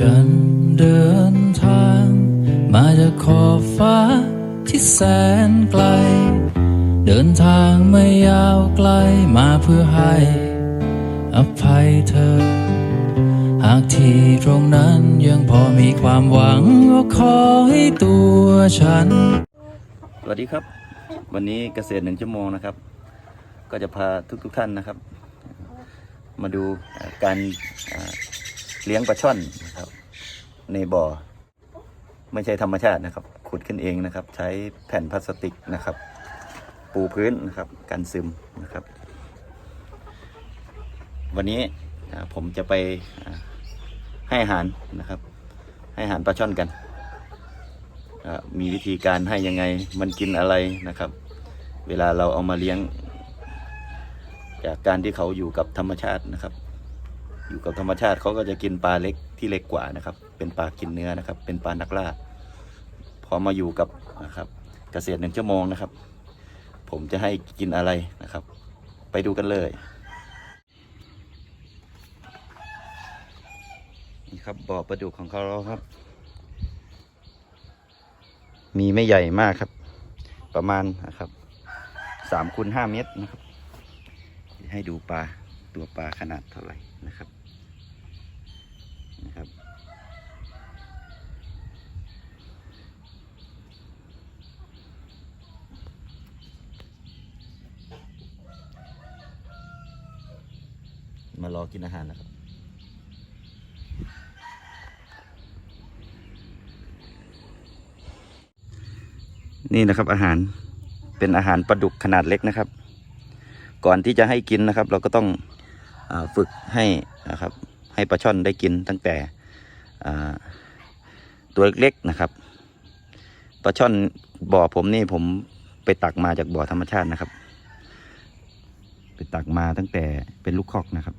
ฉันเดินทาง มาจากขอบฟ้าที่แสนไกล เดินทางไม่ยาวไกลมาเพื่อให้ อภัยเธอ หากที่ตรงนั้นยังพอมีความหวังก็ขอให้ตัวฉัน สวัสดีครับ วันนี้เกษตรหนึ่งชั่วโมงนะครับ ก็จะพาทุกๆทท่านนะครับ มาดูการ เลี้ยงปลาช่อนนะครับ ในบ่อ ไม่ใช่ธรรมชาตินะครับ ขุดขึ้นเองนะครับ ใช้แผ่นพลาสติกนะครับ ปูพื้นนะครับกันซึมนะครับ วันนี้ผมจะไปให้อาหารนะครับ ให้อาหารปลาช่อนกันมีวิธีการให้ยังไงมันกินอะไรนะครับ เวลาเราเอามาเลี้ยง จากการที่เขาอยู่กับธรรมชาตินะครับ อยู่กับธรรมชาติเขาก็จะกินปลาเล็กที่เล็กกว่านะครับ เป็นปลากินเนื้อนะครับ เป็นปลานักล่า พอมาอยู่กับนะครับเกษตรหนึ่งชั่วโมงนะครับ ผมจะให้กินอะไรนะครับ ไปดูกันเลยนี่ครับบ่อปลาดุกของเขาแล้วครับ มีไม่ใหญ่มากครับ ประมาณนะครับสามคูณห้าเมตรนะครับ ให้ดูปลาตัวปลาขนาดเท่าไหร่นะครับนะครับ มา รอกินอาหารนะครับนี่นะครับอาหารเป็นอาหารปลาดุกขนาดเล็กนะครับ ก่อนที่จะให้กินนะครับ เราก็ต้องอฝึกให้นะครับ ให้ปลาช่อนได้กินตั้งแต่ตัวเล็กๆนะครับปลาช่อนบ่อผมนี่ผมไปตักมาจากบ่อธรรมชาตินะครับ ไปตักมาตั้งแต่เป็นลูกคอกนะครับ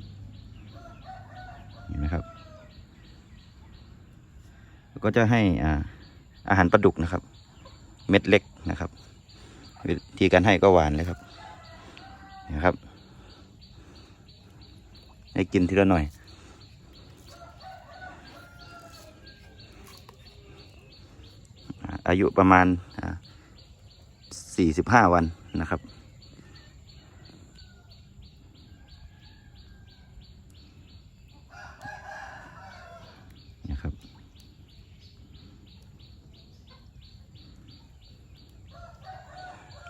เห็นไหมครับ ก็จะให้อ่าอาหารปลาดุกนะครับ เม็ดเล็กนะครับ วิธีการให้ก็หวานเลยครับนะครับ ให้กินทีละหน่อย อายุประมาณสี่สิบห้าวันนะครับ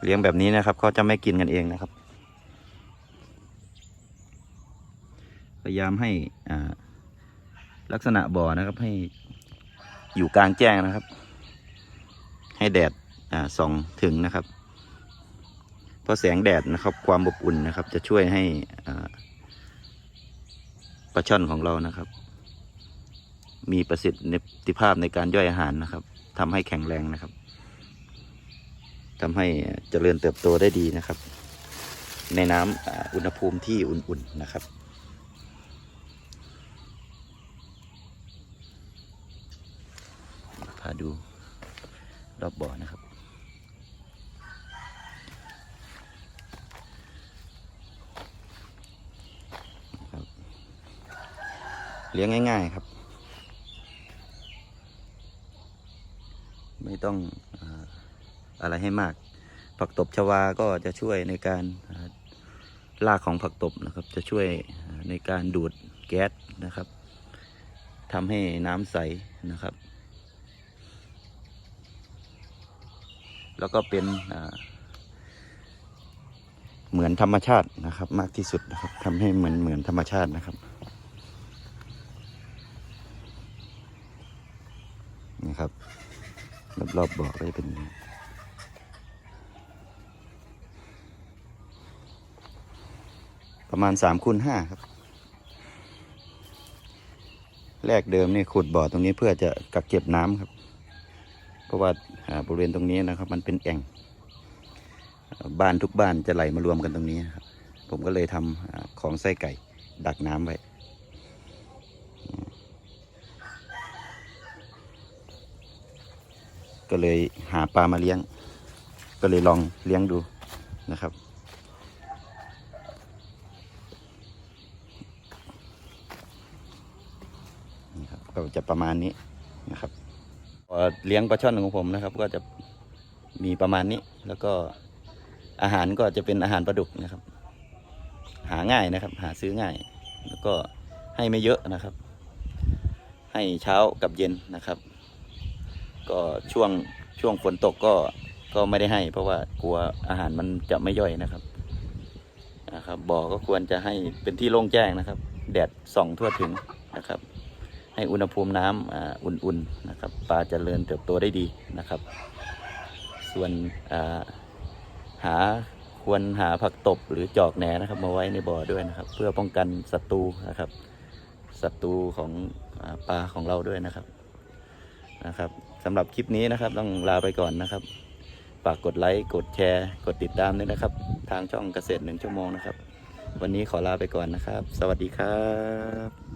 เลี้ยงแบบนี้นะครับเขาจะไม่กินกันเองนะครับ พยายามให้ลักษณะบ่อนะครับให้อยู่กลางแจ้งนะครับ ให้แดดส่องถึงนะครับ เพราะแสงแดดนะครับ ความอบอุ่นนะครับ จะช่วยให้ปลาช่อนของเรานะครับ มีประสิทธิภาพในการย่อยอาหารนะครับทำให้แข็งแรงนะครับ ทำให้เจริญเติบโตได้ดีนะครับ ในน้ำอ่าอุณหภูมิที่อุ่นๆนะครับพาดูรอบบ่อนะครับ เลี้ยงง่าย ๆครับ ไม่ต้อง อะไรให้มาก ผักตบชวาก็จะช่วยในการอ่ากของผักตบนะครับ จะช่วยในการดูดแก๊สนะครับทำให้น้ำใสนะครับ แล้วก็เป็นเหมือนธรรมชาตินะครับ มากที่สุดนะครับทำให้เหมือนเหมือนธรรมชาตินะครับนะครับรอบๆบอก็จะเป็นอย่างนี้ ประมาณสามคูณห้าครับ แรกเดิมนี่ขุดบ่อตรงนี้เพื่อจะกักเก็บน้ำครับ เพราะว่าบริเวณตรงนี้นะครับ มันเป็นแอ่ง บ้านทุกบ้านจะไหลมารวมกันตรงนี้ครับ ผมก็เลยทำอ่าของไส้ไก่ดักน้ำไว้ก็เลยหาปลามาเลี้ยง ก็เลยลองเลี้ยงดูนะครับ นี่ครับ ก็จะประมาณนี้นะครับเลี้ยงปลาช่อนของผมนะครับ ก็จะมีประมาณนี้ แล้วก็อาหารก็จะเป็นอาหารปลาดุกนะครับ หาง่ายนะครับ หาซื้อง่าย แล้วก็ให้ไม่เยอะนะครับ ให้เช้ากับเย็นนะครับ ก็ช่วงช่วงฝนตกก็ก็ไม่ได้ให้ เพราะว่ากลัวอาหารมันจะไม่ย่อยนะครับนะครับบ่อก็ควรจะให้เป็นที่โล่งแจ้งนะครับ แดดส่องทั่วถึงนะครับ ให้อุณหภูมิน้ำอ่าอุ่นๆนะครับปลาจเจริญเติบโตได้ดีนะครับ ส่วนหาควรหาผักตบหรือจอกแหนนะครับมาไว้ในบ่อด้วยนะครับ เพื่อป้องกันศัตรูนะครับศัตรูของอปลาของเราด้วยนะครับนะครับสำหรับคลิปนี้นะครับต้องลาไปก่อนนะครับฝากกดไลค์กดแชร์ กดติดตามด้วยนะครับ ทางช่องเกษตรหนึ่งชั่วโมงนะครับ วันนี้ขอลาไปก่อนนะครับ สวัสดีครับ